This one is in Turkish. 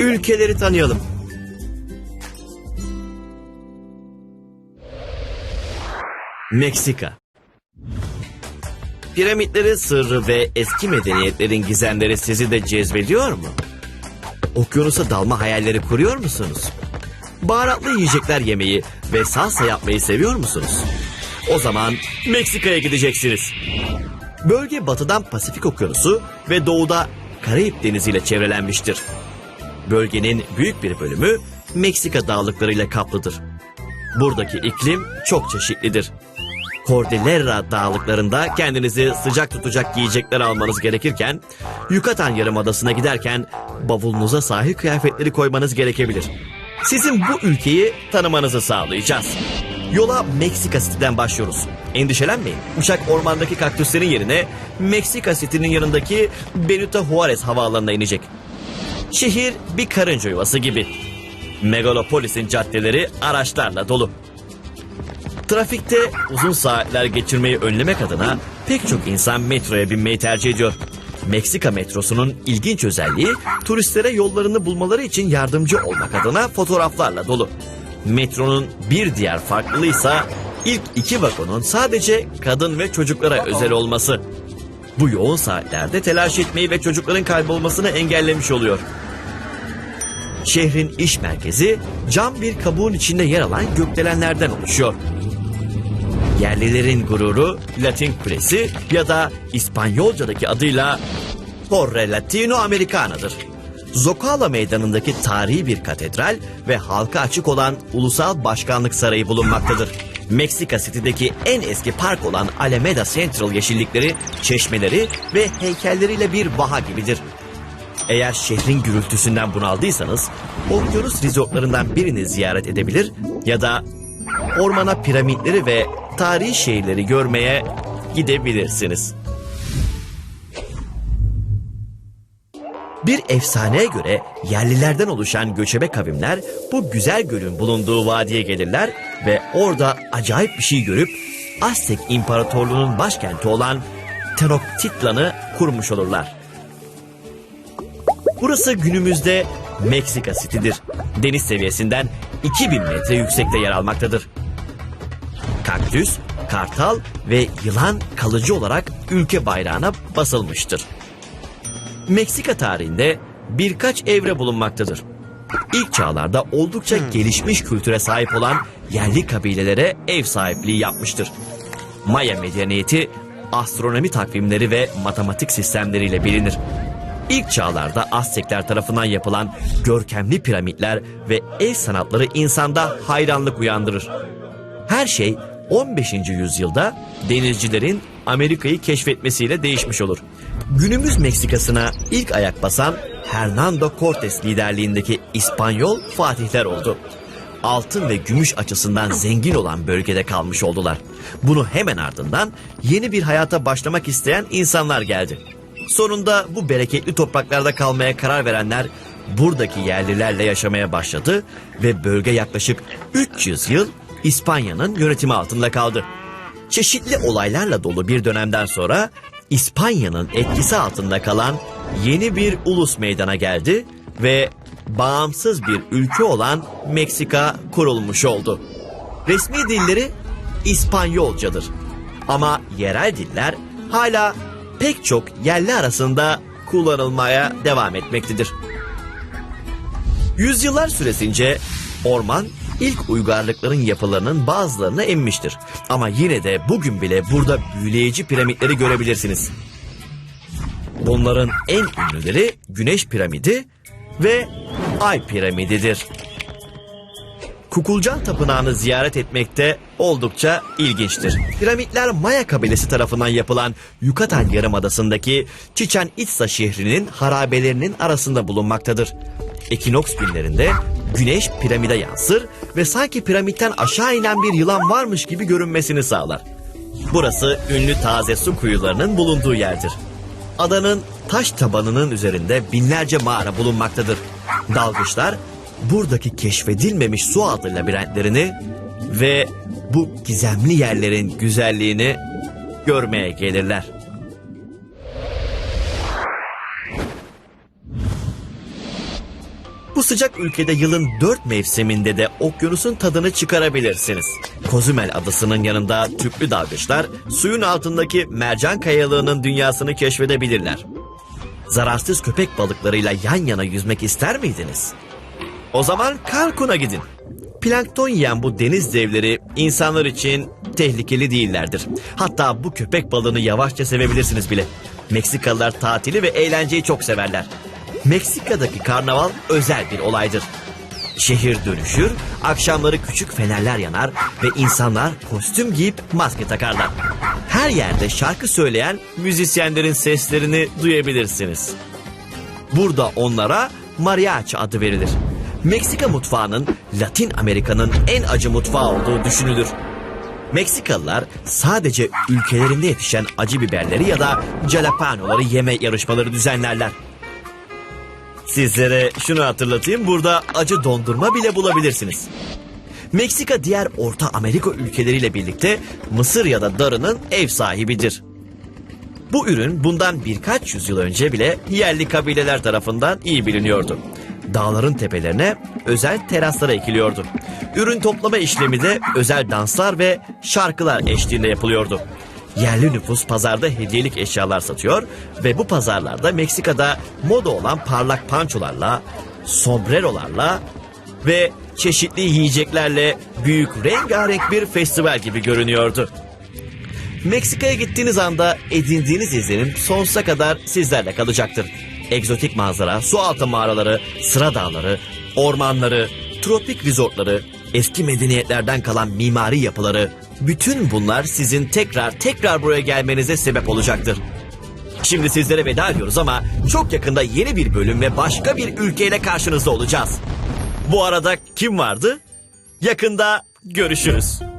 Ülkeleri tanıyalım. Meksika. Piramitlerin sırrı ve eski medeniyetlerin gizemleri sizi de cezbediyor mu? Okyanusa dalma hayalleri kuruyor musunuz? Baharatlı yiyecekler yemeyi ve salsa yapmayı seviyor musunuz? O zaman Meksika'ya gideceksiniz. Bölge batıdan Pasifik Okyanusu ve doğuda Karayip Denizi ile çevrelenmiştir. Bölgenin büyük bir bölümü Meksika dağlıklarıyla kaplıdır. Buradaki iklim çok çeşitlidir. Cordillera dağlıklarında kendinizi sıcak tutacak giyecekler almanız gerekirken, Yucatan Yarımadası'na giderken bavulunuza sahil kıyafetleri koymanız gerekebilir. Sizin bu ülkeyi tanımanızı sağlayacağız. Yola Meksika City'den başlıyoruz. Endişelenmeyin. Uçak ormandaki kaktüslerin yerine Meksika City'nin yanındaki Benito Juarez havaalanına inecek. Şehir bir karınca yuvası gibi. Megalopolis'in caddeleri araçlarla dolu. Trafikte uzun saatler geçirmeyi önlemek adına pek çok insan metroya binmeyi tercih ediyor. Meksika metrosunun ilginç özelliği turistlere yollarını bulmaları için yardımcı olmak adına fotoğraflarla dolu. Metronun bir diğer farklılığıysa ilk iki vagonun sadece kadın ve çocuklara özel olması. Bu yoğun saatlerde telaş etmeyi ve çocukların kaybolmasını engellemiş oluyor. Şehrin iş merkezi cam bir kabuğun içinde yer alan gökdelenlerden oluşuyor. Yerlilerin gururu Latin Kulesi ya da İspanyolcadaki adıyla Torre Latino Americana'dır. Zocalo meydanındaki tarihi bir katedral ve halka açık olan Ulusal Başkanlık Sarayı bulunmaktadır. Meksika City'deki en eski park olan Alameda Central yeşillikleri, çeşmeleri ve heykelleriyle bir vaha gibidir. Eğer şehrin gürültüsünden bunaldıysanız, okyanus resortlarından birini ziyaret edebilir ya da ormana piramitleri ve tarihi şehirleri görmeye gidebilirsiniz. Bir efsaneye göre yerlilerden oluşan göçebe kavimler bu güzel gölün bulunduğu vadiye gelirler ve orada acayip bir şey görüp Aztek İmparatorluğu'nun başkenti olan Tenochtitlan'ı kurmuş olurlar. Burası günümüzde Meksika City'dir. Deniz seviyesinden 2000 metre yüksekte yer almaktadır. Kaktüs, kartal ve yılan kalıcı olarak ülke bayrağına basılmıştır. Meksika tarihinde birkaç evre bulunmaktadır. İlk çağlarda oldukça gelişmiş kültüre sahip olan yerli kabilelere ev sahipliği yapmıştır. Maya medeniyeti astronomi takvimleri ve matematik sistemleriyle bilinir. İlk çağlarda Aztekler tarafından yapılan görkemli piramitler ve el sanatları insanda hayranlık uyandırır. Her şey 15. yüzyılda denizcilerin Amerika'yı keşfetmesiyle değişmiş olur. Günümüz Meksika'sına ilk ayak basan Hernando Cortes liderliğindeki İspanyol fatihler oldu. Altın ve gümüş açısından zengin olan bölgede kalmış oldular. Bunu hemen ardından yeni bir hayata başlamak isteyen insanlar geldi. Sonunda bu bereketli topraklarda kalmaya karar verenler buradaki yerlilerle yaşamaya başladı ve bölge yaklaşık 300 yıl İspanya'nın yönetimi altında kaldı. Çeşitli olaylarla dolu bir dönemden sonra İspanya'nın etkisi altında kalan yeni bir ulus meydana geldi ve bağımsız bir ülke olan Meksika kurulmuş oldu. Resmi dilleri İspanyolcadır. Ama yerel diller hala pek çok yerli arasında kullanılmaya devam etmektedir. Yüzyıllar süresince orman ilk uygarlıkların yapılarının bazılarını emmiştir. Ama yine de bugün bile burada büyüleyici piramitleri görebilirsiniz. Bunların en ünlüleri Güneş Piramidi ve Ay Piramididir. Kukulcan Tapınağı'nı ziyaret etmekte oldukça ilginçtir. Piramitler Maya kabilesi tarafından yapılan Yucatan Yarımadası'ndaki Chichen Itza şehrinin harabelerinin arasında bulunmaktadır. Ekinoks günlerinde güneş piramide yansır ve sanki piramitten aşağı inen bir yılan varmış gibi görünmesini sağlar. Burası ünlü taze su kuyularının bulunduğu yerdir. Adanın taş tabanının üzerinde binlerce mağara bulunmaktadır. Dalgıçlar buradaki keşfedilmemiş su altı labirentlerini ve bu gizemli yerlerin güzelliğini görmeye gelirler. Bu sıcak ülkede yılın dört mevsiminde de okyanusun tadını çıkarabilirsiniz. Kozumel adasının yanında tüplü dalgıçlar suyun altındaki mercan kayalığının dünyasını keşfedebilirler. Zararsız köpek balıklarıyla yan yana yüzmek ister miydiniz? O zaman Cancun'a gidin. Plankton yiyen bu deniz devleri insanlar için tehlikeli değillerdir. Hatta bu köpek balığını yavaşça sevebilirsiniz bile. Meksikalılar tatili ve eğlenceyi çok severler. Meksika'daki karnaval özel bir olaydır. Şehir dönüşür, akşamları küçük fenerler yanar ve insanlar kostüm giyip maske takarlar. Her yerde şarkı söyleyen müzisyenlerin seslerini duyabilirsiniz. Burada onlara mariachi adı verilir. Meksika mutfağının Latin Amerika'nın en acı mutfağı olduğu düşünülür. Meksikalılar sadece ülkelerinde yetişen acı biberleri ya da jalapenoları yeme yarışmaları düzenlerler. Sizlere şunu hatırlatayım burada acı dondurma bile bulabilirsiniz. Meksika diğer Orta Amerika ülkeleriyle birlikte Mısır ya da darının ev sahibidir. Bu ürün bundan birkaç yüzyıl önce bile yerli kabileler tarafından iyi biliniyordu. Dağların tepelerine özel teraslara ekiliyordu. Ürün toplama işlemi de özel danslar ve şarkılar eşliğinde yapılıyordu. Yerli nüfus pazarda hediyelik eşyalar satıyor ve bu pazarlarda Meksika'da moda olan parlak pançolarla, sombrerolarla ve çeşitli yiyeceklerle büyük rengarenk bir festival gibi görünüyordu. Meksika'ya gittiğiniz anda edindiğiniz izlenim sonsuza kadar sizlerle kalacaktır. Egzotik manzara, su altı mağaraları, sıra dağları, ormanları, tropik rizortları, eski medeniyetlerden kalan mimari yapıları, bütün bunlar sizin tekrar tekrar buraya gelmenize sebep olacaktır. Şimdi sizlere veda ediyoruz ama çok yakında yeni bir bölüm ve başka bir ülkeyle karşınızda olacağız. Bu arada kim vardı? Yakında görüşürüz.